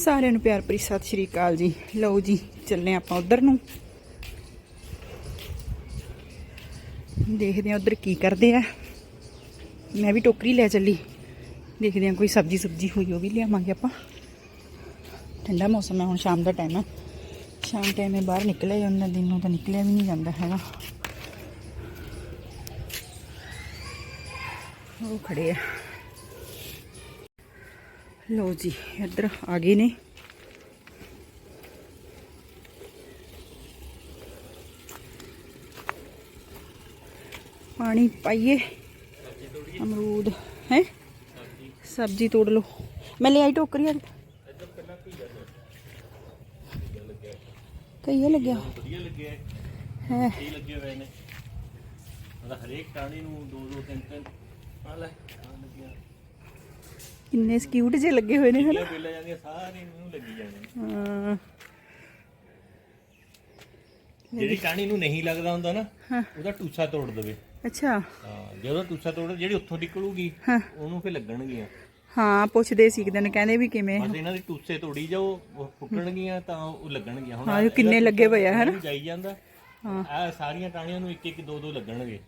ਸਾਰਿਆਂ ਨੂੰ ਪਿਆਰ ਭਰੀ ਸਤਿ ਸ਼੍ਰੀ ਅਕਾਲ ਜੀ। ਲਓ ਜੀ ਚੱਲੇ ਆਪਾਂ ਉਧਰ ਨੂੰ। ਦੇਖਦੇ ਆ ਉਧਰ ਕੀ ਕਰਦੇ ਆ। ਮੈਂ ਵੀ ਟੋਕਰੀ ਲੈ ਚੱਲੀ। ਦੇਖਦੇ ਆ ਕੋਈ ਸਬਜ਼ੀ ਸਬਜ਼ੀ ਹੋਈ ਉਹ ਵੀ ਲਿਆਵਾਂਗੇ ਆਪਾਂ। ਠੰਡਾ ਮੌਸਮ ਹੈ, ਹੁਣ ਸ਼ਾਮ ਦਾ ਟਾਈਮ ਹੈ। ਸ਼ਾਮ ਟਾਈਮ ਹੈ, ਬਾਹਰ ਨਿਕਲਿਆ ਜਾਂਦਾ ਦਿਨ ਨੂੰ ਤਾਂ ਨਿਕਲਿਆ ਵੀ ਨਹੀਂ ਜਾਂਦਾ ਹੈਗਾ। ਉਹ ਖੜੇ ਆ। ਲਓ ਜੀ, ਇੱਧਰ ਆ ਗਏ ਨੇ। ਪਾਣੀ ਪਾਈਏ। ਅਮਰੂਦ, ਹੈ? ਸਬਜ਼ੀ ਤੋੜ ਲਓ। ਮੈਂ ਲੈ ਆਈ ਟੋਕਰੀ ਆ ਕਈਏ ਲੱਗਿਆ? ਵਧੀਆ ਲੱਗਿਆ ਹੈ? ਇਹ ਲੱਗੇ ਹੋਏ ਨੇ ਹਰੇਕ ਟਾਣੀ ਨੂੰ ਦੋ ਦੋ ਤਿੰਨ ਤਿੰਨ ਆ ਲੈ। ਆ ਲੱਗਿਆ। ਕਿੰਨੇ ਕਿਊਟ ਜੇ ਲੱਗੇ ਹੋਏ ਨੇ ਹਨਾ ਬਿੱਲਾਂ ਜਾਂਦੀਆਂ ਸਾਰੇ ਨੂੰ ਲੱਗੀ ਨੇ। ਹਾਂ ਜਿਹੜੀ ਟਾਣੀ ਨੂੰ ਨਹੀਂ ਲੱਗਦਾ ਹੁੰਦਾ ਨਾ। ਉਹਦਾ ਟੂਸਾ ਤੋੜ ਦੇਵੇ ਅੱਛਾ ਹਾਂ ਜਦੋਂ ਟੂਸਾ ਤੋੜ ਜਿਹੜੀ ਉੱਥੋਂ ਨਿਕਲੂਗੀ। ਉਹਨੂੰ ਫੇ ਲੱਗਣਗੀਆਂ ਹਾਂ ਪੁੱਛਦੇ ਸੀ ਇੱਕ ਦਿਨ ਕਹਿੰਦੇ ਵੀ ਕਿਵੇਂ ਬਸ ਇਹਨਾਂ ਦੇ ਟੂਸੇ ਤੋੜੀ ਜਾਓ ਉਹ ਫੁੱਟਣਗੀਆਂ ਤਾਂ ਉਹ ਲੱਗਣਗੀਆਂ ਹੁਣ ਹਾਂ, ਕਿੰਨੇ ਲੱਗੇ ਪਏ ਆ, ਹਨਾ? ਜਾਈ ਜਾਂਦਾ ਹਾਂ। ਆ ਸਾਰੀਆਂ ਟਾਣੀਆਂ ਨੂੰ ਇੱਕ ਇੱਕ ਦੋ ਦੋ ਲੱਗਣਗੇ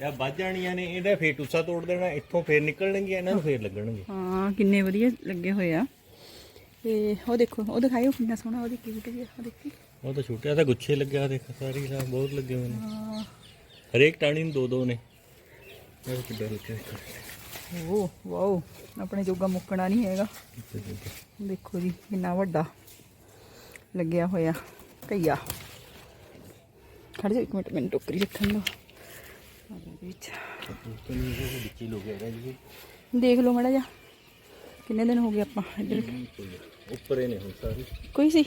ਇਹ ਵੱਜ ਜਾਣੀਆਂ ਨੇ ਇਹਦਾ ਫੇਰ ਟੂਸਾ ਤੋੜ ਦੇਣਾ ਇੱਥੋਂ ਫੇਰ ਨਿਕਲਣਗੀਆਂ ਇਹਨਾਂ ਨੂੰ ਫੇਰ ਲੱਗਣਗੇ। ਹਾਂ ਕਿੰਨੇ ਵਧੀਆ ਲੱਗੇ ਹੋਏ ਆ। ਤੇ ਉਹ ਦੇਖੋ ਉਹ ਦਿਖਾਇਓ ਕਿੰਨਾ ਸੋਹਣਾ ਉਹਦੀ ਕਿਊਟ ਜਿਹਾ ਉਹ ਦੇਖੀ। ਉਹ ਤਾਂ ਛੋਟਿਆ ਤਾਂ ਗੁੱਛੇ ਲੱਗਿਆ ਦੇਖ ਸਾਰੀ ਲਾ ਬਹੁਤ ਲੱਗੇ ਹੋਏ ਨੇ। ਹਾਂ। ਹਰੇਕ ਟਾਣੀ ਨੂੰ ਦੋ ਦੋ ਨੇ ਇਹ ਕਿੱਦਾਂ ਲੱਗਿਆ ਓ ਵਾਓ ਆਪਣੇ ਜੋਗਾ ਮੁੱਕਣਾ ਨਹੀਂ ਹੈਗਾ। ਦੇਖੋ। ਜੀ ਕਿੰਨਾ ਵੱਡਾ ਲੱਗਿਆ ਹੋਇਆ ਕਈਆ ਖੜ ਜਾ ਇੱਕ ਮਿੰਟ ਮੈਨੂੰ ਟੋਕਰੀ ਰੱਖਣ ਦੋ ਵਿੱਚ ਦੇਖ ਲਓ ਮੜਾ ਜਾ ਕਿੰਨੇ ਦਿਨ ਹੋ ਗਏ ਆਪਾਂ ਇੱਧਰ? ਉੱਪਰ ਹੀ ਨੇ ਹੁਣ ਸਾਰੇ। ਕੋਈ ਸੀ?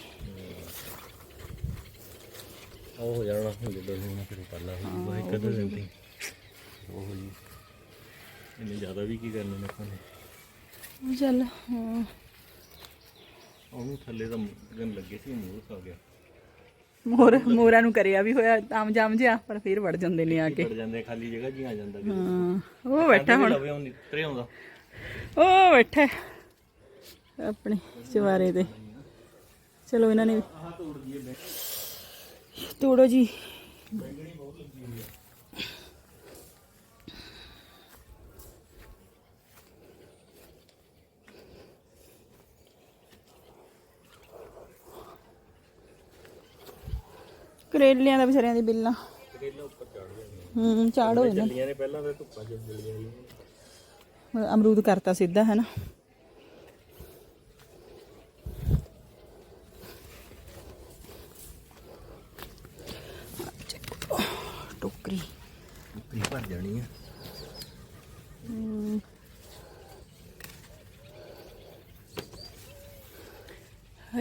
ਉਹ ਹੋ ਜਾਣਾ ਹੁਣ ਜਦੋਂ ਹੁਣ ਫਿਰ ਪੱਲਾ ਹੋ ਜੂਗਾ ਇੱਕ ਅੱਧਾ ਦਿਨ ਦੀ ਉਹ ਹੋ ਜੀ ਇਹਨੇ ਜ਼ਿਆਦਾ ਵੀ ਕੀ ਕਰਨਾ ਨੇ ਆਪਾਂ ਨੇ? ਚੱਲ ਹਾਂ। ਉਹਨੂੰ ਥੱਲੇ ਤਾਂ ਗਨ ਲੱਗੇ ਸੀ ਮੂੰਹ ਆ ਗਿਆ। ਮੋਰ ਮੋਰਾਂ ਨੂੰ ਕਰਿਆ ਵੀ ਹੋਇਆ ਆਮ ਜਾਮ ਜਿਹਾ ਪਰ ਫਿਰ ਵੜ ਜਾਂਦੇ ਨੇ ਆ ਕੇ। ਪੜ ਜਾਂਦੇ ਖਾਲੀ ਜਗ੍ਹਾ ਜੀ ਆ ਜਾਂਦਾ ਕਿ ਹਾਂ ਉਹ ਬੈਠਾ ਹੁਣ। ਉਹ ਨਿਤਰੇ ਆਉਂਦਾ ਉਹ ਬੈਠਾ ਆਪਣੇ ਚਵਾਰੇ ਤੇ। ਚਲੋ ਇਹਨਾਂ ਨੇ ਤੋੜੋ ਜੀ। ਕਰੇਲਿਆਂ ਦਾ ਵਿਚਾਰਿਆਂ ਦੀ ਬਿੱਲਾਂ। ਕਰੇਲਾ ਉੱਪਰ ਚੜ ਜਾਂਦੇ ਹੂੰ ਚਾੜੋ ਇਹਨਾਂ ਚੱਲੀਆਂ ਨੇ ਪਹਿਲਾਂ ਤਾਂ ਧੁੱਪਾਂ ਚ ਜਲੀਆਂ ਨੇ। ਅਮਰੂਦ ਕਰਤਾ ਸਿੱਧਾ ਹੈ ਨਾ ਟੋਕਰੀ ਉੱਪਰ ਭਰ ਜਾਣੀ ਆ।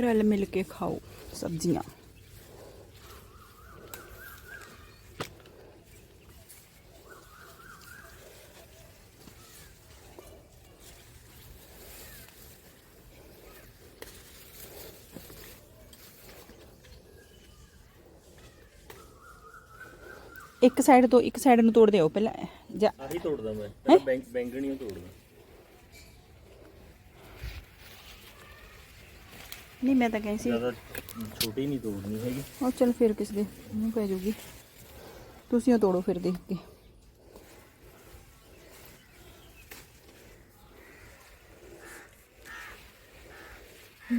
ਰਲ ਮਿਲ ਕੇ ਖਾਓ ਸਬਜ਼ੀਆਂ। ਇੱਕ ਸਾਈਡ ਤੋਂ ਇੱਕ ਸਾਈਡ ਨੂੰ ਤੋੜ ਦਿਓ ਪਹਿਲਾਂ ਜਾ ਆਹੀ ਤੋੜਦਾ ਮੈਂ। ਪਹਿਲਾਂ ਬੈਂਕ ਬੈਂਗਣੀਆਂ ਤੋੜਦਾ। ਨਹੀਂ ਮੈਂ ਤਾਂ ਕਹਿੰਦੀ ਸੀ। ਜ਼ਿਆਦਾ ਛੋਟੀ ਨਹੀਂ ਤੋੜਨੀ ਹੈਗੀ। ਉਹ ਚਲ ਫਿਰ ਕਿਸ ਦੇ ਮੂੰਹ ਪੈ ਜਾਊਗੀ ਤੁਸੀਂ ਉਹ ਤੋੜੋ ਫਿਰ ਦੇਖ ਕੇ।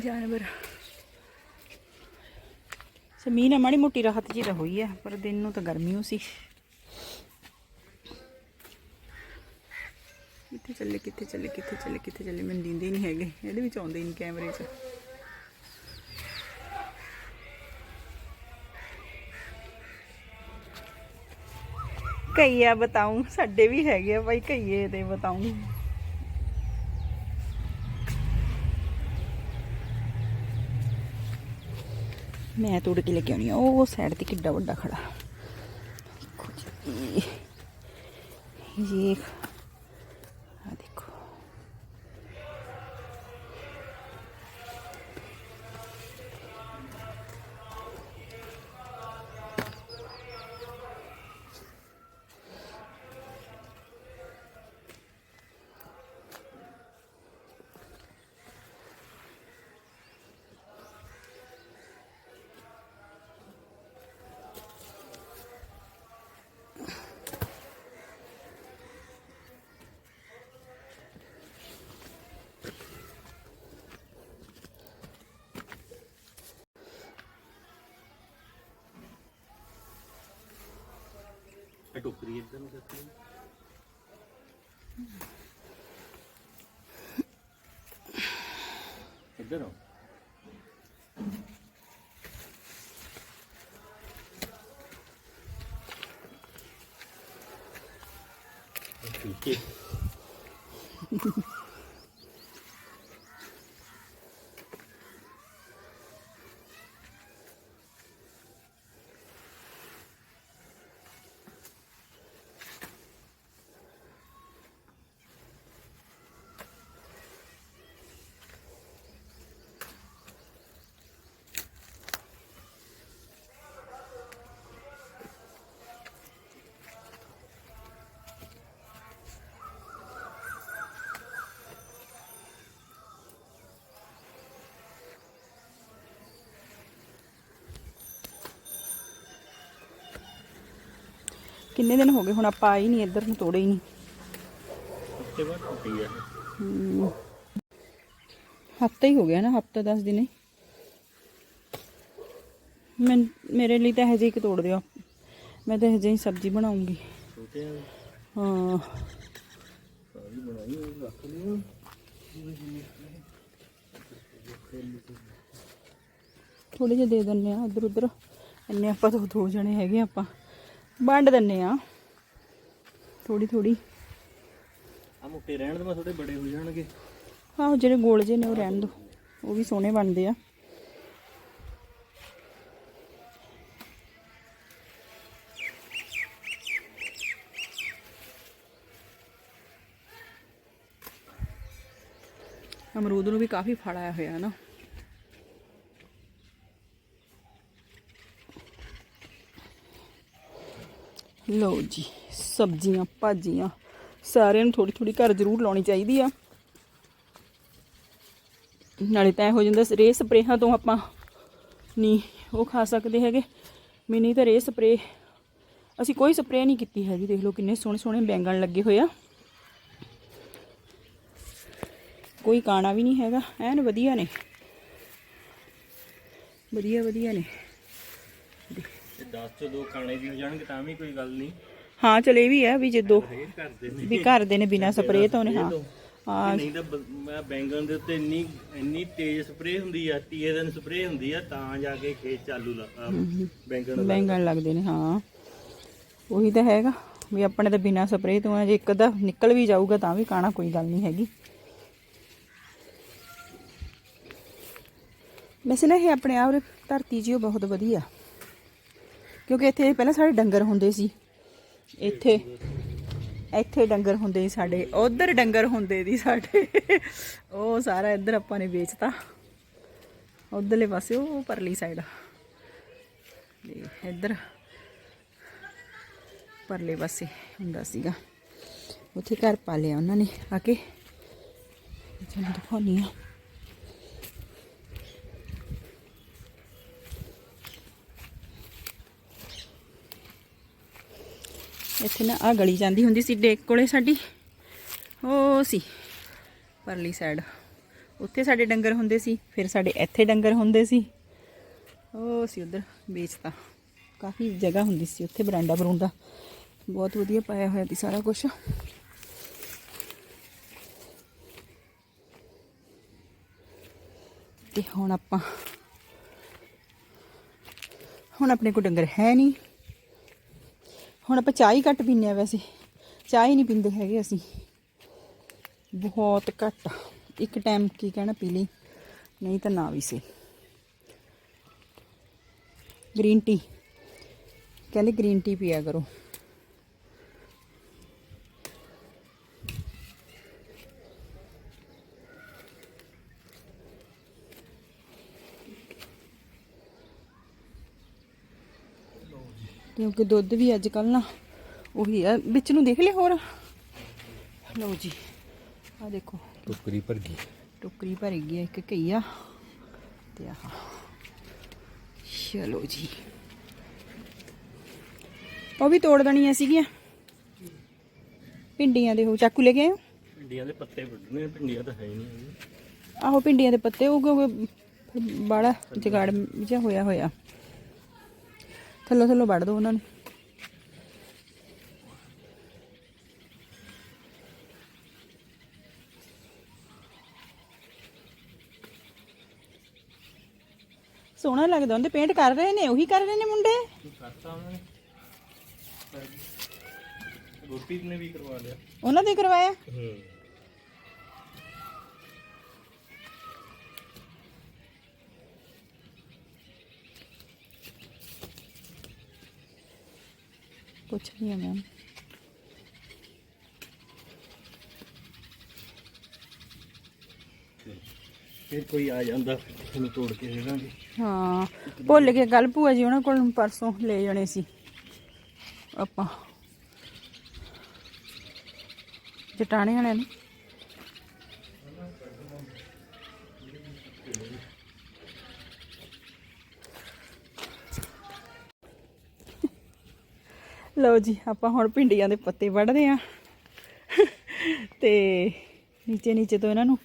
ਜਾਨਵਰ। ਜ਼ਮੀਨ ਆ ਮਾੜੀ ਮੋਟੀ ਰਾਹਤ ਜੀ ਤਾਂ ਹੋਈ ਆ, ਪਰ ਦਿਨ ਨੂੰ ਤਾਂ ਗਰਮੀ ਹੋ ਸੀ। ਕਿੱਥੇ ਚੱਲੇ ਕਿੱਥੇ ਚੱਲੇ ਕਿੱਥੇ ਚੱਲੇ ਕਿੱਥੇ ਚੱਲੇ, ਮੈਨੂੰ ਦਿੰਦੇ ਨਹੀਂ ਹੈਗੇ। ਇਹਦੇ ਵਿੱਚ ਆਉਂਦੇ ਹੀ ਨਹੀਂ ਕੈਮਰੇ 'ਚ। ਕਈਆ ਬਤਾਉਂ ਸਾਡੇ ਵੀ ਹੈਗੇ ਆ ਭਾਈ ਕਈਏ ਤੇ ਬਤਾਉਂ ਮੈਂ ਤੋੜ ਕੇ ਲੈ ਕੇ ਆਉਣੀ ਆ। ਉਹ ਸਾਈਡ ਤੇ ਕਿੱਡਾ ਵੱਡਾ ਖੜਾ। ਇਹ ਇਹ ਟੋਕਰੀ ਇੱਧਰ ਨੂੰ ਕਰਤੀ ਇੱਧਰ ਆ ਠੀਕ ਹੈ। ਕਿੰਨੇ ਦਿਨ ਹੋ ਗਏ? ਹੁਣ ਆਪਾਂ ਹੀ ਨਹੀਂ ਇੱਧਰ ਨੂੰ ਤੋੜੇ ਹੀ ਨਹੀਂ। ਬਾਅਦ ਟੁੱਟੀ ਹਫਤਾ ਹੀ ਹੋ ਗਿਆ ਨਾ ਹਫਤਾ 10 ਦਿਨ ਮੈਂ ਮੇਰੇ ਲਈ ਤਾਂ ਹਜੇ ਇੱਕ ਤੋੜ ਦਿਓ। ਮੈਂ ਤਾਂ ਹਜੇ ਹੀ ਸਬਜ਼ੀ ਬਣਾਉਂਗੀ। ਹਾਂ। ਸਾਰੀ ਬਣਾਈ ਹੋਈ ਰੱਖ ਲਈ ਥੋੜੇ ਜਿਹੇ ਦੇ ਦਿੰਨੇ ਆ ਇੱਧਰ ਉੱਧਰ ਇੰਨੇ ਆਪਾਂ ਤਾਂ ਦੋ ਜਣੇ ਹੈਗੇ ਆਪਾਂ। ਵੰਡ ਦਿੰਨੇ ਆ। ਥੋੜੀ ਥੋੜੀ ਆ ਮੁੱਟੇ ਰਹਿਣ ਦੇ ਮੈਂ ਥੋੜੇ ਬੜੇ ਹੋ ਜਾਣਗੇ। ਆਹੋ ਜਿਹੜੇ ਗੋਲ ਜੇ ਨੇ ਉਹ ਰਹਿਣ ਦੋ। ਉਹ ਵੀ ਸੋਹਣੇ ਬਣਦੇ ਆ। ਅਮਰੂਦ ਨੂੰ ਵੀ ਕਾਫੀ ਫਲ ਆਇਆ ਹੋਇਆ ਹੈ ਨਾ। ਲਓ ਜੀ, ਸਬਜ਼ੀਆਂ, ਭਾਜੀਆਂ, ਸਾਰਿਆਂ ਨੂੰ ਥੋੜੀ ਥੋੜੀ ਘਰ ਜ਼ਰੂਰ ਲਾਉਣੀ ਚਾਹੀਦੀ ਆ। ਨਾਲੇ ਤਾਂ ਹੋ ਜਾਂਦਾ ਰੇ ਸਪਰੇਹਾਂ ਤੋਂ ਆਪਾਂ ਨਹੀਂ ਉਹ ਖਾ ਸਕਦੇ ਹੈਗੇ। ਮੈਂ ਤਾਂ ਰੇ ਸਪਰੇ ਅਸੀਂ ਕੋਈ ਸਪਰੇ ਨਹੀਂ ਕੀਤੀ ਹੈਗੀ, ਦੇਖ ਲਓ ਕਿੰਨੇ ਸੋਹਣੇ ਸੋਹਣੇ ਬੈਂਗਣ ਲੱਗੇ ਹੋਏ ਆ। ਕੋਈ ਕਾਣਾ ਵੀ ਨਹੀਂ ਹੈਗਾ, ਐਨ ਵਧੀਆ ਨੇ। ਵਧੀਆ ਵਧੀਆ ਨੇ। 10 ਚੋਂ ਦੋ ਕਾਣੇ ਵੀ ਹੋ ਜਾਣਗੇ ਤਾਂ ਵੀ ਕੋਈ ਗੱਲ ਨਹੀਂ। ਹਾਂ ਚਲ ਇਹ ਵੀ ਹੈ ਵੀ ਜੇ ਦੋ ਫੇਰ ਕਰਦੇ ਨੇ। ਵੀ ਘਰ ਦੇ ਨੇ ਬਿਨਾ ਸਪਰੇ ਤੋਂ ਨੇ ਹਾਂ। ਹਾਂ। ਨਹੀਂ ਤਾਂ ਬ- ਮੈਂ ਬੈਂਗਣ ਦੇ ਉੱਤੇ ਇੰਨੀ ਇੰਨੀ ਤੇਜ਼ ਸਪਰੇਅ ਹੁੰਦੀ ਆ ਤੀਏ ਦਿਨ ਸਪਰੇਅ ਹੁੰਦੀ ਆ ਤਾਂ ਜਾ ਕੇ ਖੇਤ ਚਾਲੂ ਲਾ ਬੈਂਗਣ ਲੱਗਦੇ। ਨੇ ਹਾਂ। ਉਹੀ ਤਾਂ ਹੈਗਾ ਵੀ ਆਪਣੇ ਤਾਂ ਬਿਨਾ ਸਪਰੇ ਤੋਂ ਆ ਜੇ ਇੱਕ ਅੱਧਾ ਨਿਕਲ ਵੀ ਜਾਊਗਾ ਤਾਂ ਵੀ ਕਾਣਾ ਕੋਈ ਗੱਲ ਨਹੀਂ ਹੈਗੀ। ਵੈਸੇ ਨਾ ਇਹ ਆਪਣੇ ਆਪ ਧਰਤੀ ਜੀ ਉਹ ਬਹੁਤ ਵਧੀਆ। ਕਿਉਂਕਿ ਇੱਥੇ ਪਹਿਲਾਂ ਸਾਡੇ ਡੰਗਰ ਹੁੰਦੇ ਸੀ। ਇੱਥੇ ਇੱਥੇ ਡੰਗਰ ਹੁੰਦੇ ਸੀ ਸਾਡੇ, ਉਧਰ ਡੰਗਰ ਹੁੰਦੇ ਸੀ ਸਾਡੇ। ਉਹ ਸਾਰਾ ਇੱਧਰ ਆਪਾਂ ਨੇ ਵੇਚਤਾ। ਉਧਰਲੇ ਪਾਸੇ, ਉਹ ਪਰਲੀ ਸਾਈਡ ਇੱਧਰ। ਪਰਲੇ ਪਾਸੇ ਹੁੰਦਾ ਸੀਗਾ। ਉੱਥੇ ਘਰ ਪਾ ਲਿਆ ਉਹਨਾਂ ਨੇ, ਆ ਕੇ। ਤੁਹਾਨੂੰ ਦਿਖਾਉਣੀ ਆ ਇੱਥੇ ਨਾ ਆ ਗਲੀ ਜਾਂਦੀ ਹੁੰਦੀ ਸੀ ਡੇਕ ਕੋਲੇ ਸਾਡੀ। ਉਹ ਸੀ ਪਰਲੀ ਸਾਈਡ ਉੱਥੇ ਸਾਡੇ ਡੰਗਰ ਹੁੰਦੇ ਸੀ, ਫਿਰ ਸਾਡੇ ਇੱਥੇ ਡੰਗਰ ਹੁੰਦੇ ਸੀ। ਉਹ ਸੀ ਉਧਰ ਵੇਚਤਾ। ਕਾਫੀ ਜਗ੍ਹਾ ਹੁੰਦੀ ਸੀ ਉੱਥੇ, ਬਰਾਂਡਾ ਬਰੂੰਡਾ। ਬਹੁਤ ਵਧੀਆ ਪਾਇਆ ਹੋਇਆ ਸੀ ਸਾਰਾ ਕੁਝ ਤੇ ਹੁਣ ਆਪਾਂ ਹੁਣ ਆਪਣੇ ਕੋਲ ਡੰਗਰ ਹੈ ਨਹੀਂ। ਹੁਣ ਆਪਾਂ ਚਾਹ ਹੀ ਘੱਟ ਪੀਂਦੇ ਆ ਵੈਸੇ। ਚਾਹ ਹੀ ਨਹੀਂ ਪੀਂਦੇ ਹੈਗੇ ਅਸੀਂ। ਬਹੁਤ ਘੱਟ। ਇੱਕ ਟਾਈਮ ਕੀ ਕਹਿਣਾ ਪੀ ਲਈ, ਨਹੀਂ ਤਾਂ ਨਾ ਵੀ ਸੀ ਗ੍ਰੀਨ ਟੀ ਕਹਿੰਦੇ ਗ੍ਰੀਨ ਟੀ ਪੀਆ ਕਰੋ। ਕਿਉਂਕਿ ਦੁੱਧ ਵੀ ਅੱਜ ਕੱਲ ਨਾ ਉਹੀ ਆ ਵਿੱਚ ਨੂੰ ਦੇਖ ਲਿਆ ਹੋਰ? ਲਓ ਜੀ ਆ ਦੇਖੋ। ਟੋਕਰੀ ਭਰ ਗਈ। ਟੋਕਰੀ ਭਰ ਗਈ ਇੱਕ ਕਈਆ ਤੇ ਆਹ। ਚਲੋ ਜੀ। ਉਹ ਵੀ ਤੋੜ ਦੇਣੀਆਂ ਸੀਗੀਆਂ। ਭਿੰਡੀਆਂ ਦੇ ਉਹ ਚਾਕੂ ਲੈ ਕੇ ਹੋ? ਭਿੰਡੀਆਂ ਦੇ ਪੱਤੇ ਵੱਢਣੇ ਭਿੰਡੀਆਂ ਤਾਂ ਹੈ ਹੀ ਨਹੀਂ। ਆਹੋ ਭਿੰਡੀਆਂ ਦੇ ਪੱਤੇ ਉਹ ਕਿਉਂਕਿ ਬਾੜਾ ਜਗਾੜ ਜਿਹਾ ਹੋਇਆ ਹੋਇਆ। ਥੱਲੇ ਥੱਲੇ ਵੜ ਦਿਓ ਉਹਨਾਂ ਨੂੰ। ਸੋਹਣਾ ਲੱਗਦਾ ਉਹਦੇ ਪੇਂਟ ਕਰ ਰਹੇ ਨੇ ਉਹੀ ਕਰ ਰਹੇ ਨੇ ਮੁੰਡੇ? ਕਰਤਾ ਉਹਨਾਂ ਨੇ। ਵੀ ਕਰਵਾ ਲਿਆ। ਉਹਨਾਂ ਦੇ ਕਰਵਾਇਆ? ਪੁੱਛ ਰਹੀ ਹਾਂ ਮੈਂ ਫਿਰ ਕੋਈ ਆ ਜਾਂਦਾ ਉਹਨੂੰ ਤੋੜ ਕੇ ਦੇ ਦਾਂਗੇ ਹਾਂ ਭੁੱਲ ਕੇ ਕੱਲ ਭੂਆ ਜੀ ਉਹਨਾਂ ਕੋਲ ਪਰਸੋਂ ਲੈ ਜਾਣੇ ਸੀ ਆਪਾਂ ਜਟਾਣੇ ਵਾਲਿਆਂ ਨੂੰ ਲਓ ਜੀ, ਆਪਾਂ ਹੁਣ ਭਿੰਡੀਆਂ ਦੇ ਪੱਤੇ ਵੱਢਦੇ ਆ ਤੇ ਨੀਚੇ ਨੀਚੇ ਤੋਂ ਇਹਨਾਂ ਨੂੰ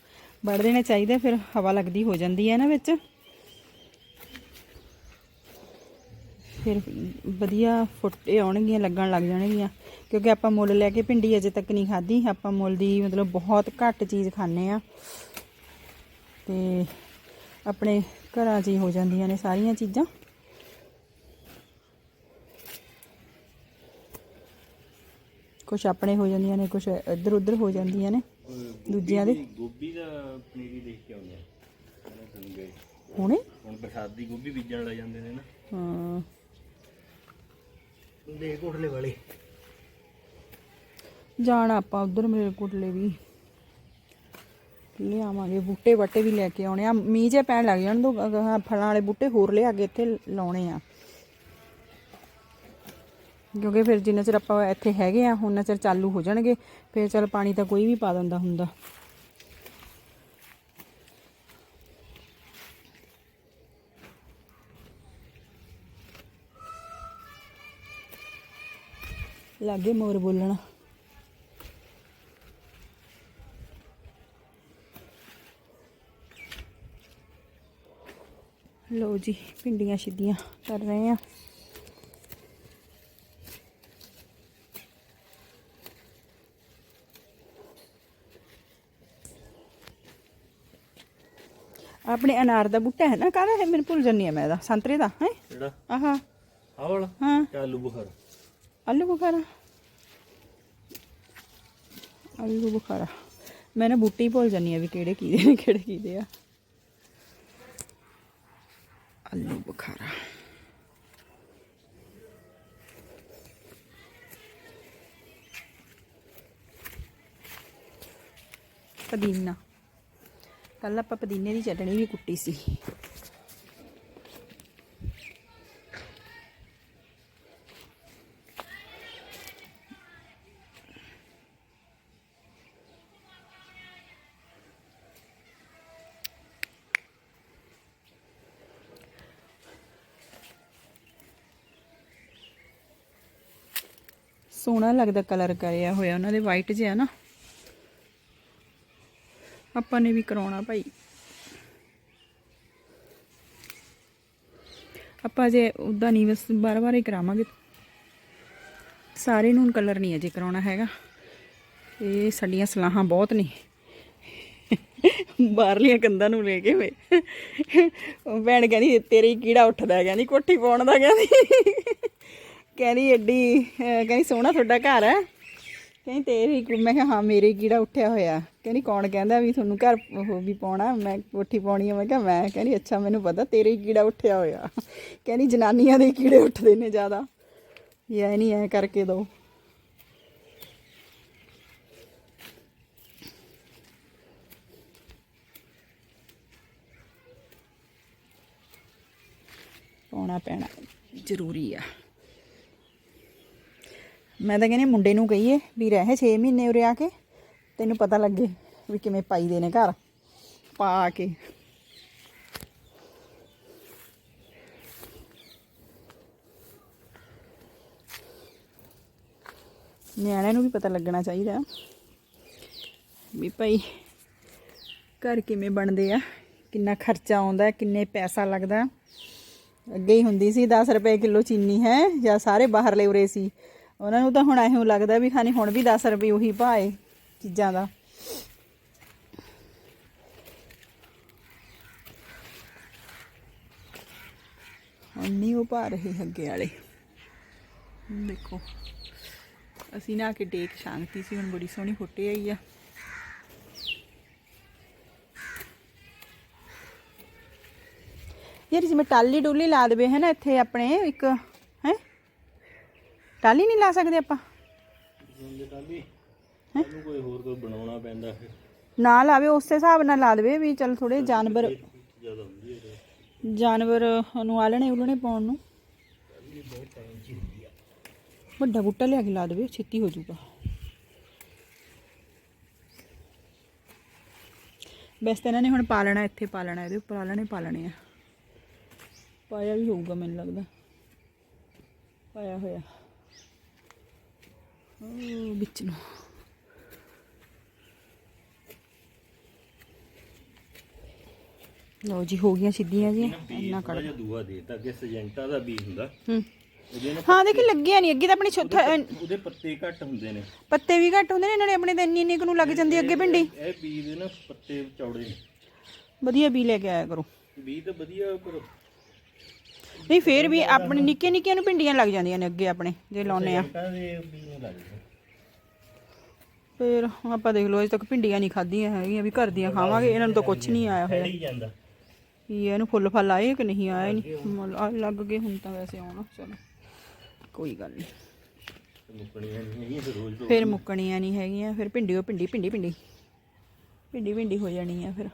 ਵੱਢ ਦੇਣਾ ਚਾਹੀਦਾ, ਫਿਰ ਹਵਾ ਲੱਗਦੀ ਹੋ ਜਾਂਦੀ ਹੈ ਨਾ ਵਿੱਚ। ਫਿਰ ਵਧੀਆ ਫੁੱਟੇ ਆਉਣਗੀਆਂ, ਲੱਗਣ ਲੱਗ ਜਾਣਗੀਆਂ। ਕਿਉਂਕਿ ਆਪਾਂ ਮੁੱਲ ਲੈ ਕੇ ਭਿੰਡੀ ਅਜੇ ਤੱਕ ਨਹੀਂ ਖਾਧੀ, ਆਪਾਂ ਮੁੱਲ ਦੀ ਮਤਲਬ ਬਹੁਤ ਘੱਟ ਚੀਜ਼ ਖਾਂਦੇ ਆ ਤੇ ਆਪਣੇ ਘਰਾਂ 'ਚ ਹੀ ਹੋ ਜਾਂਦੀਆਂ ਨੇ ਸਾਰੀਆਂ ਚੀਜ਼ਾਂ। ਕੁਝ ਆਪਣੇ ਹੋ ਜਾਂਦੀਆਂ ਨੇ ਕੁਝ ਇੱਧਰ ਉੱਧਰ ਹੋ ਜਾਂਦੀਆਂ ਨੇ ਦੂਜਿਆਂ ਦੇ। ਗੋਭੀ ਦਾ ਪਨੀਰੀ ਦੇਖ ਕੇ ਆਉਂਦੇ ਆ। ਹੁਣੇ? ਹੁਣ ਬਰਸਾਤੀ ਗੋਭੀ ਬੀਜਣ ਲੱਗ ਜਾਂਦੇ ਨੇ ਨਾ। ਹਾਂ। ਦੇ ਕੋਠਲੇ ਵਾਲੇ। ਜਾਣਾ ਆਪਾਂ ਉਧਰ ਮੇਰੇ ਕੋਟਲੇ ਵੀ। ਲਿਆਵਾਂਗੇ ਬੂਟੇ ਬਾਟੇ ਵੀ ਲੈ ਕੇ ਆਉਣੇ ਆ। ਮੀਂਹ ਜੇ ਪੈਣ ਲੱਗ ਜਾਣ ਤੋਂ ਅਗਾਂਹ ਫਲਾਂ ਵਾਲੇ ਬੂਟੇ ਹੋਰ ਲਿਆ ਕੇ ਇੱਥੇ ਲਾਉਣੇ ਆ। ਕਿਉਂਕਿ ਫਿਰ ਜਿੰਨਾ ਚਿਰ ਆਪਾਂ ਇੱਥੇ ਹੈਗੇ ਆ ਉਹਨਾਂ ਚਿਰ ਚਾਲੂ ਹੋ ਜਾਣਗੇ, ਫਿਰ ਚਲ ਪਾਣੀ ਤਾਂ ਕੋਈ ਵੀ ਪਾ ਦਿੰਦਾ ਹੁੰਦਾ। ਲਾਗੇ ਮੋਰ ਬੋਲਣਾ। ਲੋ ਜੀ, ਭਿੰਡੀਆਂ ਸਿੱਧੀਆਂ ਕਰ ਰਹੇ ਆ। ਆਪਣੇ ਅਨਾਰ ਦਾ ਬੂਟਾ ਹੈ ਨਾ ਕਾਹਦਾ ਹੈ? ਮੈਨੂੰ ਭੁੱਲ ਜੰਨੀ ਆ ਮੈਂ ਇਹਦਾ ਸੰਤਰੇ ਦਾ ਹੈ? ਜਿਹੜਾ ਆਹਾ। ਹਾਂ। ਆਲੂ ਬੁਖਾਰਾ? ਆਲੂ ਬੁਖਾਰਾ। ਆਲੂ ਬੁਖਾਰਾ। ਮੈਂ ਨਾ ਬੂਟੇ ਹੀ ਭੁੱਲ ਜਾਂਦੀ ਆ ਵੀ ਕਿਹੜੇ ਕੀਦੇ ਨੇ ਕਿਹੜੇ ਕੀਦੇ ਆ। ਆਲੂ ਬੁਖਾਰਾ। ਪੁਦੀਨਾ। ਕੱਲ ਆਪਾਂ ਪੁਦੀਨੇ ਦੀ ਚਟਣੀ ਵੀ ਕੁੱਟੀ ਸੀ। ਸੋਹਣਾ ਲੱਗਦਾ ਕਲਰ ਕਰਿਆ ਹੋਇਆ, ਉਹਨਾਂ ਦੇ ਵਾਈਟ ਜਿਹਾ ਨਾ। ਆਪਾਂ ਨੇ ਵੀ ਕਰਾਉਣਾ ਭਾਈ। ਆਪਾਂ ਜੇ ਉਦਾਂ ਨਹੀਂ, ਬਸ ਬਾਰ-ਬਾਰ ਹੀ ਕਰਾਵਾਂਗੇ। ਸਾਰੇ ਨੂੰ ਕਲਰ ਨਹੀਂ ਅਜੇ ਕਰਾਉਣਾ ਹੈਗਾ। ਇਹ ਸਾਡੀਆਂ ਸਲਾਹਾਂ ਬਹੁਤ ਨੇ। ਬਾਹਰਲੀਆਂ ਕੰਧਾਂ ਨੂੰ ਲੈ ਕੇ ਹੋਏ ਭੈਣ ਕਹਿੰਦੀ, ਤੇਰੇ ਕੀੜਾ ਉੱਠਦਾ ਕਹਿੰਦੀ, ਕੋਠੀ ਪਾਉਣ ਦਾ, ਕਹਿੰਦੀ। ਕਹਿੰਦੀ, ਐਡੀ ਕਹਿੰਦੀ, ਸੋਹਣਾ ਤੁਹਾਡਾ ਘਰ ਹੈ। ਕਹਿੰਦੀ ਤੇਰੀ ਕੁ- ਮੈਂ ਕਿਹਾ, ਹਾਂ, ਮੇਰੇ ਹੀ ਕੀੜਾ ਉੱਠਿਆ ਹੋਇਆ। ਕਹਿੰਦੀ, ਕੌਣ ਕਹਿੰਦਾ ਵੀ ਤੁਹਾਨੂੰ ਘਰ ਉਹ ਵੀ ਪਾਉਣਾ? ਮੈਂ ਕੋਠੀ ਪਾਉਣੀ ਆ। ਮੈਂ ਕਿਹਾ, ਮੈਂ। ਕਹਿੰਦੀ, ਅੱਛਾ, ਮੈਨੂੰ ਪਤਾ, ਤੇਰੇ ਹੀ ਕੀੜਾ ਉੱਠਿਆ ਹੋਇਆ। ਕਹਿੰਦੀ, ਜਨਾਨੀਆਂ ਦੇ ਕੀੜੇ ਉੱਠਦੇ ਨੇ ਜ਼ਿਆਦਾ। ਇਹ ਨਹੀਂ ਐ ਕਰਕੇ ਦੋ। ਪਾਉਣਾ, ਪੈਣਾ ਜ਼ਰੂਰੀ ਆ। ਮੈਂ ਤਾਂ ਕਹਿੰਦੀ ਮੁੰਡੇ ਨੂੰ ਕਹੀਏ ਵੀ ਰਹੇ 6 ਮਹੀਨੇ ਉਰੇ ਆ ਕੇ, ਤੈਨੂੰ ਪਤਾ ਲੱਗੇ ਵੀ ਕਿਵੇਂ ਪਾਈਦੇ ਨੇ ਘਰ, ਪਾ ਕੇ। ਨਿਆਣਿਆਂ ਨੂੰ ਵੀ ਪਤਾ ਲੱਗਣਾ ਚਾਹੀਦਾ ਵੀ ਭਾਈ ਘਰ ਕਿਵੇਂ ਬਣਦੇ ਆ, ਕਿੰਨਾ ਖਰਚਾ ਆਉਂਦਾ, ਕਿੰਨੇ ਪੈਸਾ ਲੱਗਦਾ। ਅੱਗੇ ਹੀ ਹੁੰਦੀ ਸੀ 10 ਰੁਪਏ ਕਿਲੋ ਚੀਨੀ ਹੈ ਜਾਂ ਸਾਰੇ ਬਾਹਰਲੇ ਉਰੇ ਸੀ। ਉਹਨਾਂ ਨੂੰ ਤਾਂ ਹੁਣ ਐਵੇਂ ਲੱਗਦਾ ਵੀ ਖਾਨੀ ਹੁਣ ਵੀ 10 ਰੁਪਏ ਉਹੀ ਭਾਏ ਚੀਜ਼ਾਂ ਦਾ। ਅੰਨੀ ਉਹ ਪਾ ਰਹੇ ਅੱਗੇ ਵਾਲੇ। ਦੇਖੋ, ਅਸੀਂ ਨਾ ਕਿ ਡੇਕ ਸ਼ਾਂਤੀ ਸੀ, ਹੁਣ ਬੜੀ ਸੋਹਣੀ ਫੁੱਟੇ ਆਈ ਆ। ਯਾਰ, ਜਿਵੇਂ ਟਾਲੀ ਡੁਲੀ ਲਾ ਦੇਵੇ ਹੈ ਨਾ ਇੱਥੇ ਆਪਣੇ, ਇੱਕ, ਹੈ? ਟਾਲੀ ਨਹੀਂ ਲਾ ਸਕਦੇ ਆਪਾਂ? ਹੁੰਦੇ ਟਾਲੀ ਉਹਨੂੰ ਕੋਈ ਹੋਰ ਕੋਈ ਬਣਾਉਣਾ ਪੈਂਦਾ ਫਿਰ ਨਾ ਲਾਵੇ, ਉਸੇ ਹਿਸਾਬ ਨਾਲ ਲਾ ਦੇਵੇ ਵੀ ਚਲ ਥੋੜੇ ਜਾਨਵਰ ਜ਼ਿਆਦਾ ਹੁੰਦੀ ਹੈ ਜਾਨਵਰ ਨੂੰ ਆਲਣੇ ਉਲਣੇ ਪਾਉਣ ਨੂੰ। ਵੱਡਾ ਬੂਟਾ ਲਿਆ ਕੇ ਲਾ ਦੇਵੇ, ਛੇਤੀ ਹੋ ਜਾਊਗਾ। ਵੈਸੇ ਤਾਂ ਇਹਨਾਂ ਨੇ ਹੁਣ ਪਾਲਣਾ, ਇੱਥੇ ਪਾਲਣਾ, ਇਹਦੇ ਉੱਪਰ ਆਲਣੇ ਪਾਲਣੇ ਆ। ਪਾਇਆ ਵੀ ਹੋਊਗਾ ਮੈਨੂੰ ਲੱਗਦਾ। ਪਾਇਆ ਹੋਇਆ। ਵਿੱਚ ਨੂੰ। ਲਓ ਜੀ ਹੋ ਗਈਆਂ ਸਿੱਧੀਆਂ ਜੀ ਇੰਨਾ ਕੱਢ ਥੋੜਾ ਜਿਹਾ ਦੂਆ ਦੇਤਾ ਕਿ ਸਜੈਂਟਾ ਦਾ ਬੀਜ ਹੁੰਦਾ। ਹੂੰ। ਹਾਂ ਦੇਖੀ ਲੱਗਿਆ ਨਹੀਂ ਅੱਗੇ ਤਾਂ ਆਪਣੀ ਛੋਟਾ ਉਹਦੇ ਪੱਤੇ ਘੱਟ ਹੁੰਦੇ ਨੇ। ਪੱਤੇ ਵੀ ਘੱਟ ਹੁੰਦੇ ਨੇ ਇਹਨਾਂ ਨੇ ਆਪਣੇ ਤਾਂ ਇੰਨੀ ਇੰਨੀ ਕੁ ਨੂੰ ਲੱਗ ਜਾਂਦੀ ਅੱਗੇ ਭਿੰਡੀ। ਇਹ ਬੀਜ ਦੇ ਨਾ ਪੱਤੇ ਚੌੜੇ ਨੇ। ਵਧੀਆ ਵੀ ਲੈ ਕੇ ਆਇਆ ਕਰੋ। ਬੀਜ ਤਾਂ ਵਧੀਆ ਨਹੀਂ ਫੇਰ ਵੀ ਆਪਣੇ ਨਿੱਕੇ ਨਿੱਕੇ ਨੂੰ ਭਿੰਡੀਆਂ ਲੱਗ ਜਾਂਦੀਆਂ ਨੇ ਅੱਗੇ ਆਪਣੇ ਜੇ ਲਾਉਨੇ ਆ। ਫੇਰ ਆਪਾਂ ਦੇਖ ਲਓ ਅਜੇ ਤੱਕ ਭਿੰਡੀਆਂ ਨਹੀਂ ਖਾਧੀਆਂ ਹੈਗੀਆਂ ਵੀ ਘਰ ਦੀਆਂ ਖਾਵਾਂਗੇ ਇਹਨਾਂ ਨੂੰ ਤਾਂ ਕੁਝ ਨਹੀਂ ਆਇਆ ਹੋਇਆ। ਕੀ ਇਹਨੂੰ ਫੁੱਲ ਫਲ ਆਏ ਕਿ ਨਹੀਂ ਆਏ ਨਹੀਂ ਲੱਗ ਗਏ ਹੁਣ ਤਾਂ ਵੈਸੇ ਆਉਣਾ ਚਲੋ ਕੋਈ ਗੱਲ ਨਹੀਂ। ਫਿਰ ਮੁੱਕਣੀਆਂ ਨਹੀਂ ਹੈਗੀਆਂ ਫਿਰ ਭਿੰਡੀ ਉਹ ਭਿੰਡੀ ਭਿੰਡੀ ਭਿੰਡੀ। ਭਿੰਡੀ ਭਿੰਡੀ ਹੋ ਜਾਣੀ ਆ ਫਿਰ।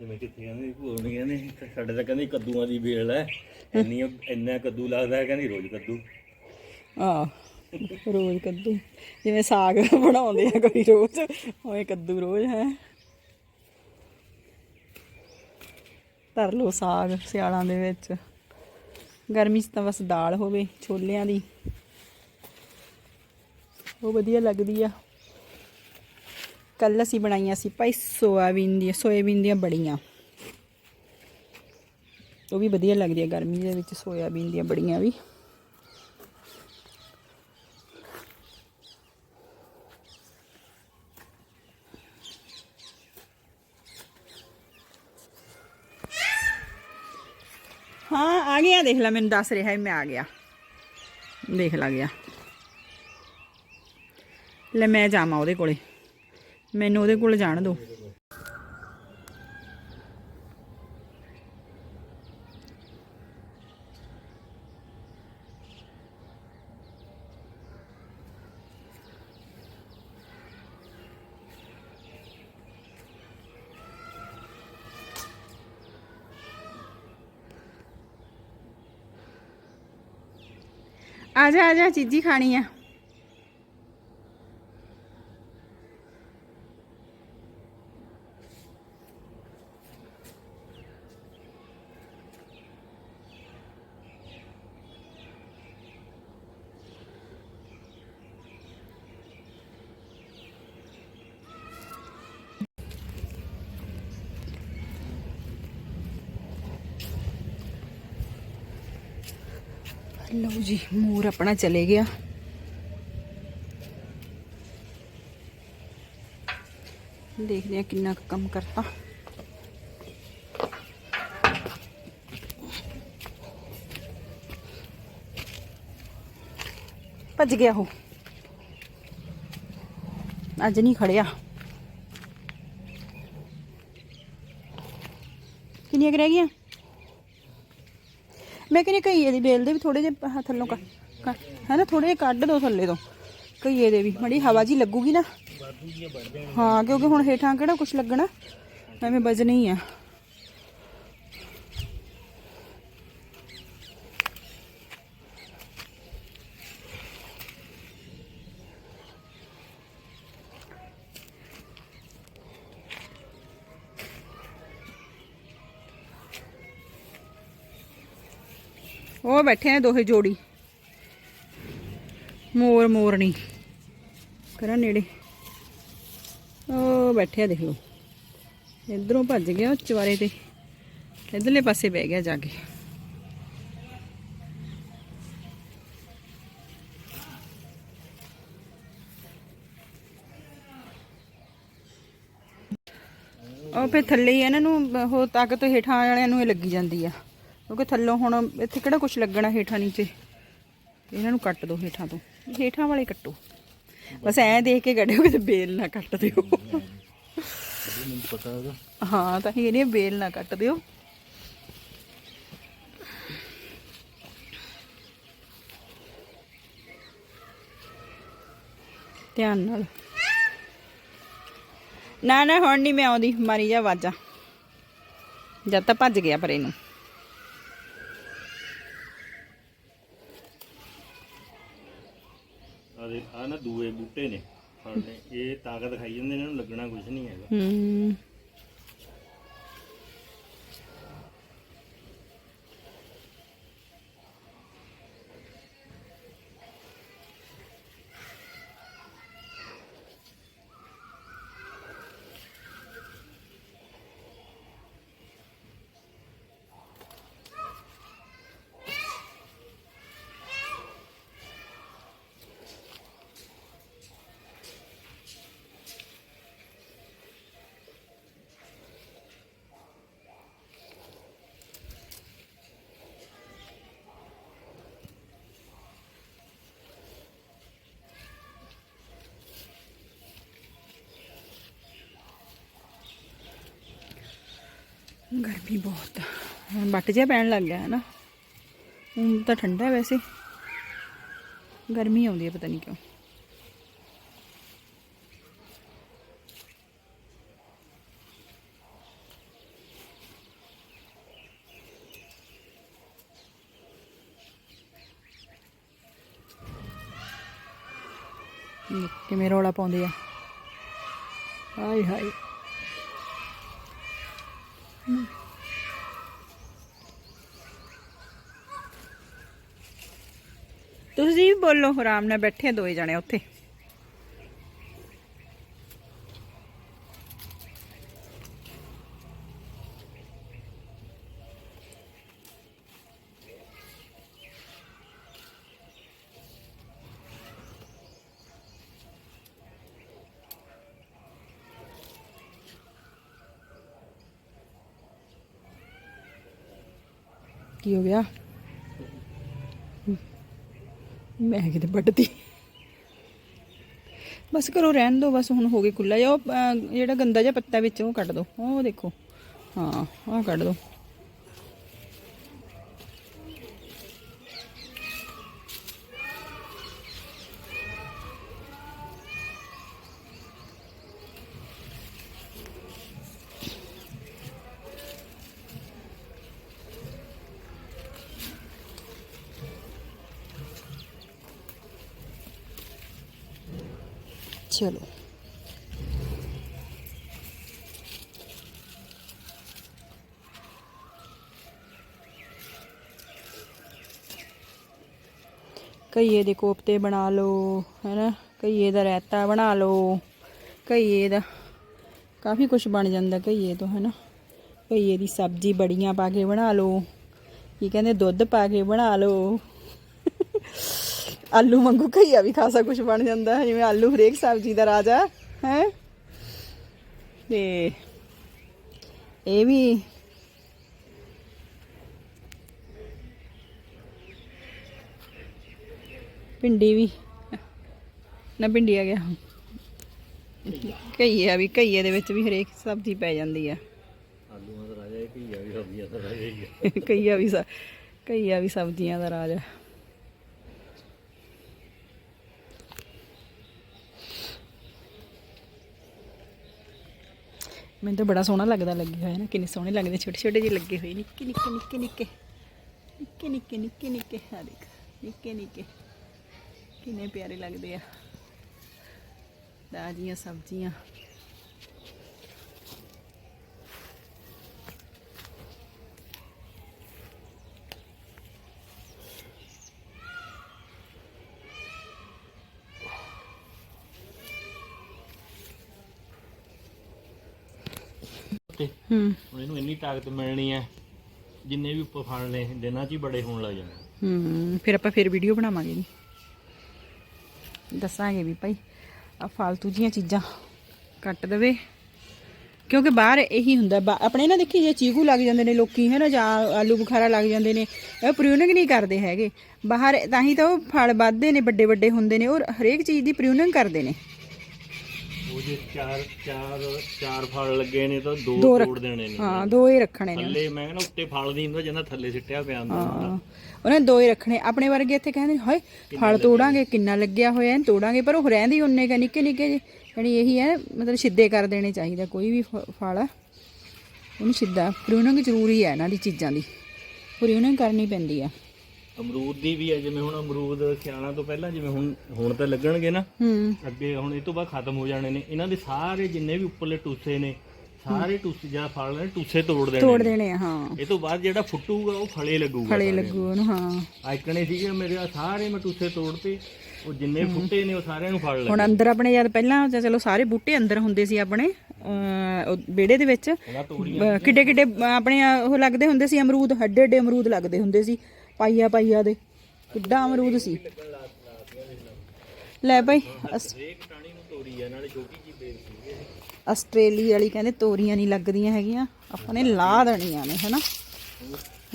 ਜਿਵੇਂ ਕਿੱਥੇ ਕਹਿੰਦੇ ਭੋਣੀਆਂ ਨੇ। ਸਾਡੇ ਤਾਂ ਕਹਿੰਦੇ ਕੱਦੂਆਂ ਦੀ ਵੇਲ ਹੈ ਇੰਨੀ ਇੰਨਾ ਕੱਦੂ ਲੱਗਦਾ ਹੈ, ਕਹਿੰਦੀ ਰੋਜ਼ ਕੱਦੂ। ਆ ਰੋਜ਼ ਕੱਦੂ। ਜਿਵੇਂ ਸਾਗ ਬਣਾਉਂਦੇ ਆ ਕੋਈ ਰੋਜ਼ ਹੋਏ ਕੱਦੂ ਰੋਜ਼ ਹੈ। ਧਰ ਲਓ ਸਾਗ ਸਿਆਲਾਂ ਦੇ ਵਿੱਚ। ਗਰਮੀ 'ਚ ਤਾਂ ਬਸ ਦਾਲ ਹੋਵੇ, ਛੋਲਿਆਂ ਦੀ। ਉਹ ਵਧੀਆ ਲੱਗਦੀ ਆ। ਕੱਲ ਅਸੀਂ ਬਣਾਈਆਂ ਸੀ ਭਾਈ ਸੋਇਆਬੀਨ ਦੀਆਂ ਸੋਇਆਬੀਨ ਦੀਆਂ ਬੜੀਆਂ। ਉਹ ਵੀ ਵਧੀਆ ਲੱਗਦੀ ਹੈ ਗਰਮੀ ਦੇ ਵਿੱਚ, ਸੋਇਆਬੀਨ ਦੀਆਂ ਬੜੀਆਂ ਵੀ। ਹਾਂ, ਆ ਗਿਆ, ਦੇਖ ਲੈ, ਮੈਨੂੰ ਦੱਸ ਰਿਹਾ ਮੈਂ ਆ ਗਿਆ। ਦੇਖ ਲਾ ਗਿਆ। ਲੈ, ਮੈਂ ਜਾਵਾਂ ਉਹਦੇ ਕੋਲੇ। ਮੈਨੂੰ ਉਹਦੇ ਕੋਲ ਜਾਣ ਦਿਓ। ਆ ਜਾ ਆ ਜਾ ਚੀਜ਼ੀ ਖਾਣੀ ਆ। ਲਓ ਜੀ ਮੋਰ ਆਪਣਾ ਚਲੇ ਗਿਆ ਦੇਖਦੇ ਆ ਕਿੰਨਾ ਕੁ ਕੰਮ ਕਰਤਾ ਭੱਜ ਗਿਆ ਉਹ ਅੱਜ ਨਹੀਂ ਖੜਿਆ ਕਿੰਨੀਆਂ ਕੁ ਰਹਿ ਗਈਆਂ ਮੈਂ ਕਹਿੰਦੀ ਕਈਏ ਦੀ ਬੇਲ ਦੇ ਵੀ ਥੋੜੇ ਜਿਹੇ ਥੱਲੋਂ ਕੱਟ ਹੈ ਨਾ ਥੋੜੇ ਜਿਹੇ ਕੱਢ ਦੋ ਥੱਲੇ ਤੋਂ। ਕਈਏ ਦੇ ਵੀ, ਮੜੀ ਹਵਾ ਜੀ ਲੱਗੂਗੀ ਨਾ। ਹਾਂ, ਕਿਉਂਕਿ ਹੁਣ ਹੇਠਾਂ ਕਿਹੜਾ ਕੁਝ ਲੱਗਣਾ? ਐਵੇਂ ਵਜਨ ਹੀ ਆ। ਉਹ ਬੈਠੇ ਨੇ ਦੋਹੇ ਜੋੜੀ। ਮੋਰ ਮੋਰਨੀ। ਕਰਾਂ ਨੇੜੇ। ਉਹ ਬੈਠਿਆ ਦੇਖ ਲਓ। ਇਧਰੋਂ ਭੱਜ ਗਿਆ ਚਵਾਰੇ ਤੇ। ਇਧਰਲੇ ਪਾਸੇ ਬਹਿ ਗਿਆ ਜਾ ਕੇ। ਉਹ ਫੇ ਥੱਲੇ ਹੀ ਇਹਨਾਂ ਨੂੰ ਉਹ ਤਾਕਤ ਹੇਠਾਂ ਵਾਲਿਆਂ ਨੂੰ ਇਹ ਲੱਗੀ ਜਾਂਦੀ ਆ। ਕਿਉਂਕਿ ਥੱਲੋਂ ਹੁਣ ਇੱਥੇ ਕਿਹੜਾ ਕੁਝ ਲੱਗਣਾ ਹੇਠਾਂ ਨੀਚੇ? ਇਹਨਾਂ ਨੂੰ ਕੱਟ ਦਿਓ ਹੇਠਾਂ ਤੋਂ। ਹੇਠਾਂ ਵਾਲੇ ਕੱਟੋ। ਬਸ ਐਂ ਦੇਖ ਕੇ ਕੱਢਿਓ ਕਿ ਬੇਲ ਨਾ ਕੱਟ ਦਿਓ। ਹਾਂ, ਤਾਂ ਹੀ ਇਹਨੇ ਬੇਲ ਨਾ ਕੱਟ ਦਿਓ। ਧਿਆਨ ਨਾਲ। ਨਾ ਨਾ, ਹੁਣ ਨਹੀਂ ਮੈਂ ਆਉਂਦੀ। ਮਾਰੀ ਜਾ ਆਵਾਜ਼ਾਂ। ਜਦ ਤਾਂ ਭੱਜ ਗਿਆ ਪਰ ਇਹਨੂੰ। ਆਹ ਨਾ ਦੂਏ ਬੂਟੇ ਨੇ। ਫੜਨੇ ਇਹ ਤਾਕਤ ਖਾਈ ਜਾਂਦੇ ਨੇ, ਇਹਨਾਂ ਨੂੰ ਲੱਗਣਾ ਕੁਝ ਨਹੀਂ ਹੈਗਾ। ਹੂੰ। ਗਰਮੀ ਬਹੁਤ ਆ। ਹੁਣ ਬੱਟ ਜਿਹਾ ਪੈਣ ਲੱਗ ਗਿਆ ਹੈ ਨਾ ਹੁਣ ਤਾਂ ਠੰਡਾ ਹੈ ਵੈਸੇ। ਗਰਮੀ ਆਉਂਦੀ ਹੈ ਪਤਾ ਨਹੀਂ ਕਿਉਂ। ਕਿਵੇਂ ਰੌਲਾ ਪਾਉਂਦੇ ਆ। ਹਾਏ ਹਾਏ। ਤੁਸੀਂ ਵੀ ਬੋਲੋ ਆਰਾਮ ਨਾਲ ਬੈਠੇ ਆ ਦੋਏ ਜਣੇ ਉੱਥੇ। ਕੀ ਹੋ ਗਿਆ? ਮੈਂ ਕਿਤੇ ਵੱਢਦੀ। ਬਸ ਕਰੋ ਰਹਿਣ ਦਿਓ ਬਸ ਹੁਣ ਹੋ ਗਈ ਕੁੱਲਾ। ਜਾ ਉਹ ਜਿਹੜਾ ਗੰਦਾ ਜਿਹਾ ਪੱਤਾ ਵਿੱਚ, ਉਹ ਕੱਢ ਦਿਓ ਉਹ ਦੇਖੋ। ਹਾਂ, ਉਹ ਕੱਢ ਦਿਓ ਚਲੋ ਕਈਏ ਦੇ ਕੋਫਤੇ ਬਣਾ ਲਓ, ਹੈਨਾ? ਕਈਏ ਦਾ ਰਾਇਤਾ ਬਣਾ ਲਓ, ਕਈਏ ਦਾ ਕਾਫੀ ਕੁਝ ਬਣ ਜਾਂਦਾ ਕਈਏ ਤੋਂ, ਹੈਨਾ? ਕਈਏ ਦੀ ਸਬਜ਼ੀ ਬੜੀਆਂ ਪਾ ਕੇ ਬਣਾ ਲਓ, ਕੀ ਕਹਿੰਦੇ, ਦੁੱਧ ਪਾ ਕੇ ਬਣਾ ਲਓ। ਆਲੂ ਵਾਂਗੂ ਕਈਆ ਵੀ ਖਾਸਾ ਕੁਝ ਬਣ ਜਾਂਦਾ ਹੈ ਜਿਵੇਂ ਆਲੂ ਹਰੇਕ ਸਬਜ਼ੀ ਦਾ ਰਾਜਾ, ਹੈ? ਤੇ ਇਹ ਵੀ ਭਿੰਡੀ ਵੀ। ਨਾ ਭਿੰਡੀ ਆ ਗਿਆ। ਕਈਆ ਵੀ ਕਈਏ ਦੇ ਵਿੱਚ ਵੀ ਹਰੇਕ ਸਬਜ਼ੀ ਪੈ ਜਾਂਦੀ ਆ। ਆਲੂਆਂ ਦਾ ਰਾਜਾ ਵੀ ਸਬਜ਼ੀਆਂ ਦਾ ਰਾਜਾ ਹੀ ਆ। ਕਈਆ ਵੀ ਸ- ਕਈਆ ਵੀ ਸਬਜ਼ੀਆਂ ਦਾ ਰਾਜ। ਆ ਮੈਨੂੰ ਤਾਂ ਬੜਾ ਸੋਹਣਾ ਲੱਗਦਾ ਲੱਗੇ ਹੋਇਆ ਨਾ। ਕਿੰਨੇ ਸੋਹਣੇ ਲੱਗਦੇ ਛੋਟੇ ਛੋਟੇ ਜਿਹੇ ਲੱਗੇ ਹੋਏ। ਨਿੱਕੇ ਨਿੱਕੇ ਨਿੱਕੇ ਨਿੱਕੇ। ਨਿੱਕੇ ਨਿੱਕੇ ਨਿੱਕੇ ਨਿੱਕੇ। ਆ ਦੇਖ ਨਿੱਕੇ ਨਿੱਕੇ। ਕਿੰਨੇ ਪਿਆਰੇ ਲੱਗਦੇ ਆ। ਤਾਜ਼ੀਆਂ ਸਬਜ਼ੀਆਂ। ਹੂੰ। ਹੁਣ ਇਹਨੂੰ ਇੰਨੀ ਤਾਕਤ ਮਿਲਣੀ ਹੈ ਜਿੰਨੇ ਵੀ ਉੱਪਰ ਫੜ ਲਏ ਦਿਨਾਂ 'ਚ ਹੀ ਬੜੇ ਹੋਣ ਲੱਗ ਜਾਣੇ ਹੂੰ ਫਿਰ ਆਪਾਂ ਫਿਰ ਵੀਡੀਓ ਬਣਾਵਾਂਗੇ ਜੀ। ਦੱਸਾਂਗੇ ਵੀ ਭਾਈ ਆ ਫਾਲਤੂ ਜੀਆਂ ਚੀਜ਼ਾਂ ਕੱਟ ਦੇਵੇ। ਕਿਉਂਕਿ ਬਾਹਰ ਇਹੀ ਹੁੰਦਾ, ਬਾ- ਆਪਣੇ ਨਾ ਦੇਖੀ ਜੇ ਚੀਕੂ ਲੱਗ ਜਾਂਦੇ ਨੇ ਲੋਕੀ ਹੈ ਨਾ ਜਾਂ ਆਲੂ ਬੁਖਾਰਾ ਲੱਗ ਜਾਂਦੇ ਨੇ, ਇਹ ਪ੍ਰਿਊਨਿੰਗ ਨਹੀਂ ਕਰਦੇ ਹੈਗੇ। ਬਾਹਰ ਤਾਂ ਹੀ ਤਾਂ ਉਹ ਫਲ ਵੱਧਦੇ ਨੇ ਵੱਡੇ ਵੱਡੇ ਹੁੰਦੇ ਨੇ, ਔਰ ਹਰੇਕ ਚੀਜ਼ ਦੀ ਪ੍ਰਿਊਨਿੰਗ ਕਰਦੇ ਨੇ। ਉਹ ਜੇ ਚਾਰ ਚਾਰ ਚਾਰ ਫਲ ਲੱਗੇ ਨੇ ਤਾਂ ਦੋ ਦੋ ਰੱਖ- ਤੋੜ ਦੇਣੇ ਨੇ। ਹਾਂ ਦੋ ਹੀ ਰੱਖਣੇ ਨੇ। ਥੱਲੇ ਮੈਂ ਕਹਿੰਦਾ ਉੱਤੇ ਫਲ ਨਹੀਂ ਹੁੰਦਾ ਜਿੰਨਾ ਥੱਲੇ ਸਿੱਟਿਆ ਪਿਆ ਹੁੰਦਾ। ਹਾਂ। ਉਹਨੇ ਦੋ ਹੀ ਰੱਖਣੇ। ਆਪਣੇ ਵਰਗੇ ਇੱਥੇ ਕਹਿੰਦੇ ਨੇ ਹਾਏ ਫਲ ਤੋੜਾਂਗੇ ਕਿੰਨਾ ਲੱਗਿਆ ਹੋਇਆ ਹੈ ਤੋੜਾਂਗੇ। ਪਰ ਉਹ ਰਹਿੰਦੀ ਉਹਨੇ ਕਾ ਨਿੱਕੇ ਨਿੱਕੇ ਜਿਹੇ। ਯਾਨੀ ਇਹੀ ਹੈ ਮਤਲਬ ਸਿੱਧੇ ਕਰ ਦੇਣੇ ਚਾਹੀਦਾ ਕੋਈ ਵੀ ਫ- ਫਲ ਆ। ਉਹਨੂੰ ਸਿੱਧਾ ਪ੍ਰੂਨਿੰਗ ਜ਼ਰੂਰੀ ਹੈ ਇਹਨਾਂ ਦੀ ਚੀਜ਼ਾਂ ਦੀ। ਪ੍ਰੂਨਿੰਗ ਕਰਨੀ ਪੈਂਦੀ ਆ। ਅਮਰੂਦ ਦੀ ਵੀ ਹੈ ਜਿਵੇਂ ਹੁਣ ਅਮਰੂਦ ਸਿਆਣਾ ਤੋਂ ਪਹਿਲਾਂ ਜਿਵੇਂ ਹੁਣ ਹੁਣ ਤਾਂ ਲੱਗਣਗੇ ਨਾ। ਹੂੰ। ਅੱਗੇ ਹੁਣ ਇਹ ਤੋਂ ਬਾਅਦ ਖਤਮ ਹੋ ਜਾਣੇ ਨੇ। ਇਹਨਾਂ ਦੇ ਸਾਰੇ ਜਿੰਨੇ ਵੀ ਉੱਪਰਲੇ ਟੂਸੇ ਨੇ ਸਾਰੇ ਟੂਸੇ ਜਾਂ ਫਲ ਨੇ ਟੂਸੇ ਤੋੜ ਦੇਣੇ ਤੋੜ। ਦੇਣੇ ਆ ਹਾਂ। ਇਹ ਤੋਂ ਬਾਅਦ ਜਿਹੜਾ ਫੁੱਟੂਗਾ ਉਹ ਫਲੇ ਲੱਗੂਗਾ ਫਲੇ ਲੱਗੂ ਉਹਨੂੰ ਹਾਂ। ਆਇਕਣੇ ਸੀਗੇ ਮੇਰੇ ਆਹ ਸਾਰੇ ਮੈਂ ਟੂਸੇ ਤੋੜਤੇ। ਉਹ ਜਿੰਨੇ ਫੁੱਟੇ ਨੇ ਉਹ ਸਾਰਿਆਂ ਨੂੰ ਫਲ ਲੱਗੇ। ਹੁਣ ਅੰਦਰ ਆਪਣੇ ਜਦ ਪਹਿਲਾਂ ਤਾਂ ਚਲੋ ਸਾਰੇ ਬੂਟੇ ਅੰਦਰ ਹੁੰਦੇ ਸੀ ਆਪਣੇ ਅਹ, ਉਹ ਵਿਹੜੇ ਦੇ ਵਿੱਚ। ਕਿੱਡੇ ਕਿੱਡੇ ਆਪਣੇ ਉਹ ਲੱਗਦੇ ਹੁੰਦੇ ਸੀ ਅਮਰੂਦ ਹੱਡੇ ਏਡੇ ਅਮਰੂਦ ਲੱਗਦੇ ਹੁੰਦੇ ਸੀ। ਪਾਈਆ ਪਾਈਆ ਦੇ। ਕਿੱਡਾ ਅਮਰੂਦ ਸੀ। ਲੈ ਭਾਈ ਅਸ- ਇੱਕ ਟਾਣੀ ਨੂੰ ਤੋੜੀ ਆ ਨਾਲੇ ਛੋਟੀ ਜੀ ਬੇਲ ਸੀ ਆਸਟ੍ਰੇਲੀਆ ਵਾਲੀ ਕਹਿੰਦੇ ਤੋਰੀਆਂ ਨਹੀਂ ਲੱਗਦੀਆਂ ਹੈਗੀਆਂ। ਆਪਾਂ ਨੇ ਲਾ ਦੇਣੀਆਂ ਨੇ ਹਨਾ?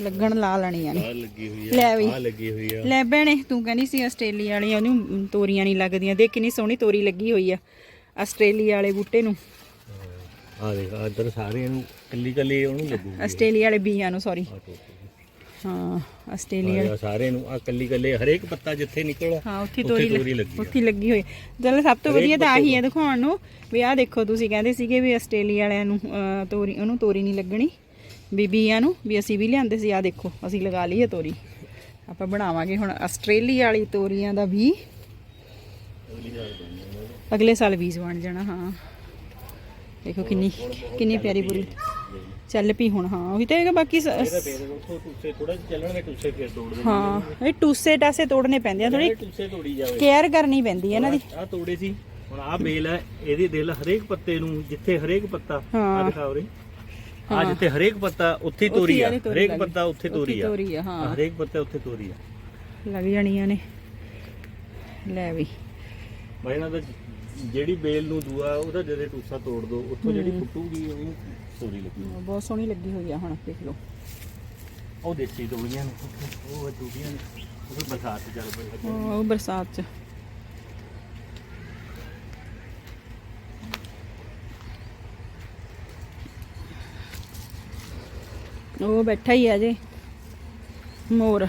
ਲੱਗਣ ਲਾ ਲੈਣੀਆਂ ਨੇ। ਲੱਗੀ ਲੈ ਵੀ ਆ ਲੱਗੀ ਹੋਈ ਆ। ਲੈ ਭੈਣੇ ਤੂੰ ਕਹਿੰਦੀ ਸੀ ਆਸਟ੍ਰੇਲੀਆ ਵਾਲੀ ਉਹਨੂੰ ਤੋਰੀਆਂ ਨਹੀਂ ਲੱਗਦੀਆਂ। ਦੇਖ ਕਿੰਨੀ ਸੋਹਣੀ ਤੋਰੀ ਲੱਗੀ ਹੋਈ ਆ ਆਸਟ੍ਰੇਲੀਆ ਵਾਲੇ ਬੂਟੇ ਨੂੰ। ਆ ਦੇਖ ਇੱਧਰ ਸਾਰੇ ਨੂੰ ਕੱਲੀ ਕੱਲੀ ਉਹਨੂੰ ਲੱਗੂਗੀ। ਆਸਟ੍ਰੇਲੀਆ ਵਾਲੇ ਬੀਆਂ ਨੂੰ ਸੌਰੀ ਹਾਂ ਆਸਟ੍ਰੇਲੀਆ। ਆ ਸਾਰੇ ਨੂੰ ਆ ਕੱਲੀ ਕੱਲੀ ਹਰੇਕ ਪੱਤਾ ਜਿੱਥੇ ਨਿਕਲਿਆ ਹਾਂ ਉੱਥੇ ਉੱਥੇ ਤੋਰੀ ਤੋਰੀ ਲੱਗੀ ਆ। ਉੱਥੇ ਲੱਗੀ ਹੋਈ। ਚਲ ਸਭ ਤੋਂ ਵਧੀਆ ਤਾਂ ਆਹੀ ਹੈ ਦਿਖਾਉਣ ਨੂੰ ਵੀ ਆਹ ਦੇਖੋ ਤੁਸੀਂ ਕਹਿੰਦੇ ਸੀਗੇ ਵੀ ਆਸਟ੍ਰੇਲੀਆ ਵਾਲਿਆਂ ਨੂੰ ਅਹ, ਤੋਰੀ ਉਹਨੂੰ ਤੋਰੀ ਨਹੀਂ ਲੱਗਣੀ ਬੀਬੀਆਂ ਨੂੰ ਵੀ ਅਸੀਂ ਵੀ ਲਿਆਂਦੇ ਸੀ ਆ ਦੇਖੋ ਅਸੀਂ ਲਗਾ ਲਈ ਹੈ ਤੋਰੀ। ਆਪਾਂ ਬਣਾਵਾਂਗੇ ਹੁਣ ਆਸਟ੍ਰੇਲੀਆ ਵਾਲੀ ਤੋਰੀਆਂ ਦਾ ਵੀ। ਅਗਲੇ ਸਾਲ ਬੀਜ ਬਣ ਜਾਣਾ ਹਾਂ। ਦੇਖੋ ਕਿੰਨੀ ਕਿੰਨੀ ਪਿਆਰੀ ਬੁਰੀ। ਚੱਲ ਪਈ ਹੁਣ ਹਾਂ ਉਹੀ ਤਾਂ ਹੈਗਾ ਬਾਕੀ ਸ- ਫੇਰ ਉੱਥੋਂ ਟੁੱਸੇ ਥੋੜਾ ਚੱਲਣਗੇ ਟੁੱਸੇ ਫੇਰ ਤੋੜ ਦੇ ਹਾਂ ਇਹ ਟੂਸੇ ਟਾਸੇ ਤੋੜਨੇ ਪੈਂਦੇ ਆ ਥੋੜੀ ਟੁੱਸੇ ਤੋੜੀ ਜਾਵੇ। ਕੇਅਰ ਕਰਨੀ ਪੈਂਦੀ ਹੈ ਇਹਨਾਂ ਦੀ। ਆ ਤੋੜੇ ਸੀ ਹੁਣ ਆ ਬੇਲ ਹੈ ਇਹਦੀ ਦਿਲ ਹਰੇਕ ਪੱਤੇ ਨੂੰ ਜਿੱਥੇ ਹਰੇਕ ਪੱਤਾ ਹਾਂ। ਆ ਦਿਖਾ ਉਰੇ ਆ ਜਿੱਥੇ ਹਰੇਕ ਪੱਤਾ ਉੱਥੇ ਹੀ ਤੋਰੀ ਆ ਤੋਰੀ ਹਰੇਕ ਲੱਗ ਪੱਤਾ ਉੱਥੇ ਤੋਰੀ ਆ। ਤੋਰੀ ਆ ਹਾਂ। ਹਰੇਕ ਪੱਤਾ ਉੱਥੇ ਤੋਰੀ ਆ। ਲੱਗ ਜਾਣੀਆਂ ਨੇ। ਲੈ ਵੀ। ਬਾਈ ਇਹਨਾਂ ਦਾ ਜਿਹੜੀ ਬੇਲ ਨੂੰ ਦੂਆ ਉਹਦਾ ਜਿਹੜੇ ਟੂਸਾ ਤੋੜ ਦੋ ਉੱਥੋਂ ਜਿਹੜੀ ਫੁੱਟੂਗੀ ਉਹ ਲੱਗੀ ਬਹੁਤ ਸੋਹਣੀ ਲੱਗੀ ਹੋਈ ਆ ਹੁਣ ਦੇਖ ਲਓ। ਉਹ ਦੇਸੀ ਤੋੜੀਆਂ ਨੇ। ਉਹ ਟੂਟੀਆਂ ਨੇ। ਉਹ ਬਰਸਾਤ ਚ ਚੱਲ ਪਈ ਉਹ ਬਰਸਾਤ ਚ। ਉਹ ਬੈਠਾ ਹੀ ਆ ਜੇ ਮੋਰ।